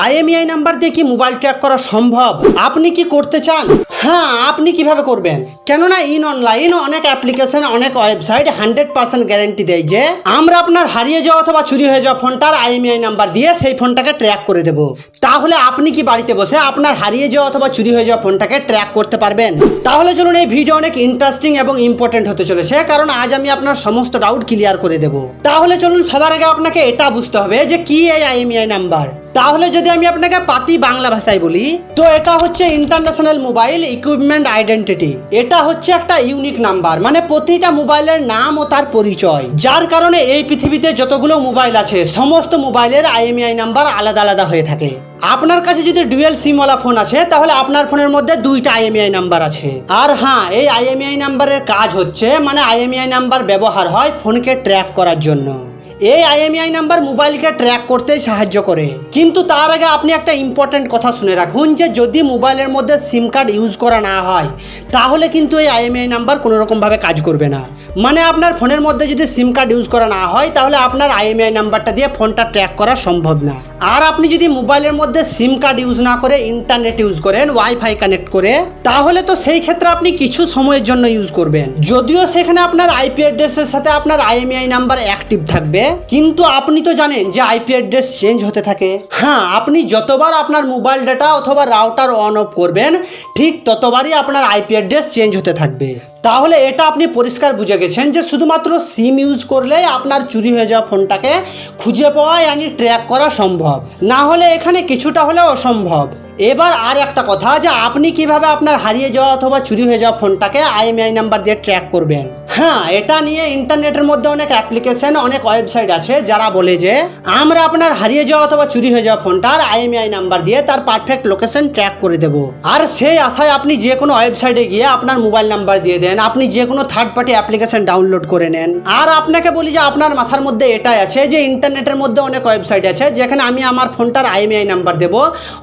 IMEI number দিয়ে কি mobile track করা সম্ভব? আপনি কি করতে চান? হ্যাঁ আপনি কীভাবে করবেন? কেননা ইন অনলাইন অনেক অ্যাপ্লিকেশন, অনেক ওয়েবসাইট হান্ড্রেড পার্সেন্ট গ্যারেন্টি দেয় যে আমরা আপনার হারিয়ে যাওয়া অথবা চুরি হয়ে যাওয়া ফোনটার আইএমইআই নাম্বার দিয়ে সেই ফোনটাকে ট্র্যাক করে দেব। তাহলে আপনি কি বাড়িতে বসে আপনার হারিয়ে যাওয়া অথবা চুরি হয়ে যাওয়া ফোনটাকে ট্র্যাক করতে পারবেন? তাহলে চলুন এই ভিডিও অনেক ইন্টারেস্টিং এবং ইম্পর্টেন্ট হতে চলেছে, কারণ আজ আমি আপনার সমস্ত ডাউট ক্লিয়ার করে দেব। তাহলে চলুন সবার আগে আপনাকে এটা বুঝতে হবে যে কি এই আইএমইআই নাম্বার? তাহলে যদি আমি আপনাকে পাতি বাংলা ভাষায় বলি, তো এটা হচ্ছে ইন্টারন্যাশনাল মোবাইল ইকুইপমেন্ট আইডেন্টিটি এটা হচ্ছে একটা ইউনিক নাম্বার মানে প্রতিটা মোবাইলের নাম ও তার পরিচয়। যার কারণে এই পৃথিবীতে যতগুলো মোবাইল আছে, সমস্ত মোবাইলের আইএমআই নাম্বার আলাদা আলাদা হয়ে থাকে। আপনার কাছে যদি ডুয়েল সিমওয়ালা ফোন আছে, তাহলে আপনার ফোনের মধ্যে দুইটা আইএমআই নাম্বার আছে। আর হ্যাঁ এই আইএমআই নাম্বারের কাজ হচ্ছে মানে আইএমআই নাম্বার ব্যবহার হয় ফোনকে ট্র্যাক করার জন্য। এই আইএমআই নাম্বার মোবাইলকে ট্র্যাক করতে সাহায্য করে। কিন্তু তার আগে আপনি একটা ইম্পর্ট্যান্ট কথা শুনে রাখুন যে, যদি মোবাইলের মধ্যে সিম কার্ড ইউজ করা না হয়, তাহলে কিন্তু এই আইএমআই নাম্বার কোনো রকমভাবে কাজ করবে না। মানে আপনার ফোনের মধ্যে যদি সিম কার্ড ইউজ করা না হয়, তাহলে আপনার আইএমআই নাম্বারটা দিয়ে ফোনটা ট্র্যাক করা সম্ভব না। আর আপনি যদি মোবাইলের মধ্যে সিম কার্ড ইউজ না করে ইন্টারনেট ইউজ করেন ওয়াইফাই কানেক্ট করে, তাহলে তো সেই ক্ষেত্রে আপনি কিছু সময়ের জন্য ইউজ করবেন। যদিও সেখানে আপনার আইপি অ্যাড্রেসের সাথে আপনার আইএমআই নাম্বার অ্যাক্টিভ থাকবে, কিন্তু আপনি তো জানেন যে আইপি অ্যাড্রেস চেঞ্জ হতে থাকে। হ্যাঁ আপনি যতবার আপনার মোবাইল ডাটা অথবা রাউটার অন অফ করবেন, ঠিক ততবারই আপনার আইপি অ্যাড্রেস চেঞ্জ হতে থাকবে। তাহলে এটা আপনি পরিষ্কার বুঝে গেছেন যে শুধুমাত্র সিম ইউজ করলেই আপনার চুরি হয়ে যাওয়া ফোনটাকে খুঁজে পাওয়া yani ট্র্যাক করা সম্ভব। না হলে এখানে কিছুটা হলেও অসম্ভব। এবার আর একটা কথা যে আপনি কীভাবে আপনার হারিয়ে যাওয়া অথবা চুরি হয়ে যাওয়া ফোনটাকে আইএমআই নাম্বার দিয়ে ট্র্যাক করবেন। হ্যাঁ এটা নিয়ে ইন্টারনেটের মধ্যে অনেক অ্যাপ্লিকেশন অনেক ওয়েবসাইট আছে যারা বলে যে, আমরা আপনার হারিয়ে যাওয়া অথবা চুরি হয়ে যাওয়া ফোনটার আইএমআই নাম্বার দিয়ে তার পারফেক্ট লোকেশন ট্র্যাক করে দেব। আর সেই আশায় আপনি যে কোনো ওয়েবসাইটে গিয়ে আপনার মোবাইল নাম্বার দিয়ে দেন, আপনি যে কোনো থার্ড পার্টি অ্যাপ্লিকেশন ডাউনলোড করে নেন। আর আপনাকে বলি যে, আপনার মাথার মধ্যে এটাই আছে যে, ইন্টারনেটের মধ্যে অনেক ওয়েবসাইট আছে যেখানে আমি আমার ফোনটার আইএমআই নাম্বার দেবো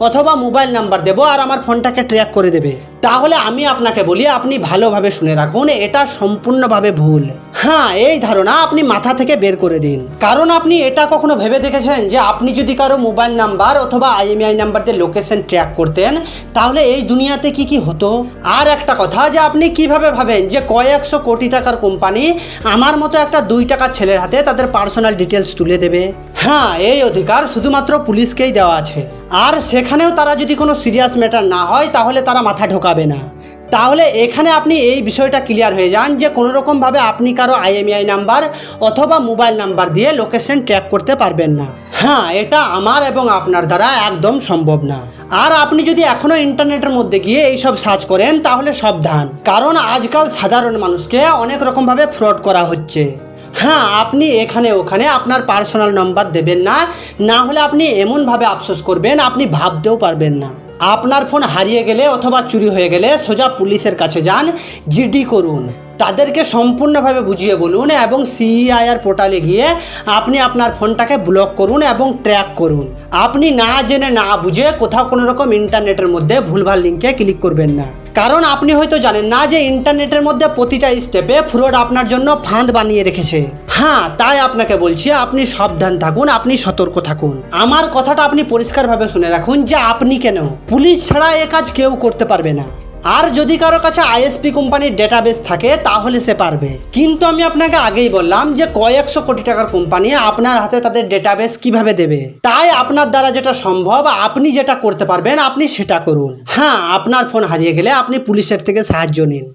অথবা মোবাইল নাম্বার দেবো আর আমার ফোনটাকে ট্র্যাক করে দেবে। তাহলে আমি আপনাকে বলি, আপনি ভালোভাবে শুনে রাখুন, এটা সম্পূর্ণভাবে ভুল। হ্যাঁ এই ধারণা আপনি মাথা থেকে বের করে দিন। কারণ আপনি এটা কখনো ভেবে দেখেছেন যে আপনি যদি কারও মোবাইল নাম্বার অথবা আইএমআই নাম্বার দিয়ে লোকেশন ট্র্যাক করতেন, তাহলে এই দুনিয়াতে কি কি হতো? আর একটা কথা যে আপনি কীভাবে ভাবেন যে কয়েকশো কোটি টাকার কোম্পানি আমার মতো একটা দুই টাকার ছেলের হাতে তাদের পার্সোনাল ডিটেলস তুলে দেবে? হ্যাঁ এই অধিকার শুধুমাত্র পুলিশকেই দেওয়া আছে। আর সেখানেও তারা যদি কোনো সিরিয়াস ম্যাটার না হয়, তাহলে তারা মাথা ঢোকাবে না। তাহলে এখানে আপনি এই বিষয়টা ক্লিয়ার হয়ে যান যে কোনো রকমভাবে আপনি কারও আইএমআই নাম্বার অথবা মোবাইল নাম্বার দিয়ে লোকেশন ট্র্যাক করতে পারবেন না। হ্যাঁ এটা আমার এবং আপনার দ্বারা একদম সম্ভব না। আর আপনি যদি এখনও ইন্টারনেটের মধ্যে গিয়ে এইসব সার্চ করেন, তাহলে সাবধান। কারণ আজকাল সাধারণ মানুষকে অনেক রকমভাবে ফ্রড করা হচ্ছে। হ্যাঁ আপনি এখানে ওখানে আপনার পার্সোনাল নাম্বার দেবেন না না হলে আপনি এমনভাবে আফসোস করবেন, আপনি ভাবতেও পারবেন না। আপনার ফোন হারিয়ে গেলে অথবা চুরি হয়ে গেলে সোজা পুলিশের কাছে যান, জিডি করুন। তাদেরকে সম্পূর্ণভাবে বুঝিয়ে বলুন এবং সিইআইআর পোর্টালে গিয়ে আপনি আপনার ফোনটাকে ব্লক করুন এবং ট্র্যাক করুন। আপনি না জেনে না বুঝে কোথাও কোনো রকম ইন্টারনেটের মধ্যে ভুলভাল লিঙ্কে ক্লিক করবেন না। কারণ আপনি হয়তো জানেন না যে ইন্টারনেটের মধ্যে প্রতিটা স্টেপে ফ্রড আপনার জন্য ফাঁদ বানিয়ে রেখেছে। হ্যাঁ তাই আপনাকে বলছি, আপনি সাবধান থাকুন, আপনি সতর্ক থাকুন। আমার কথাটা আপনি পরিষ্কারভাবে শুনে রাখুন যে আপনি কেন? পুলিশ ছাড়া এ কাজ কেউ করতে পারবে না। আর যদি কারও কাছে আইএসপি কোম্পানির ডেটাবেস থাকে, তাহলে সে পারবে। কিন্তু আমি আপনাকে আগেই বললাম যে কয়েকশো কোটি টাকার কোম্পানি আপনার হাতে তাদের ডেটাবেস কীভাবে দেবে? তাই আপনার দ্বারা যেটা সম্ভব, আপনি যেটা করতে পারবেন, আপনি সেটা করুন। হ্যাঁ আপনার ফোন হারিয়ে গেলে আপনি পুলিশের থেকে সাহায্য নিন।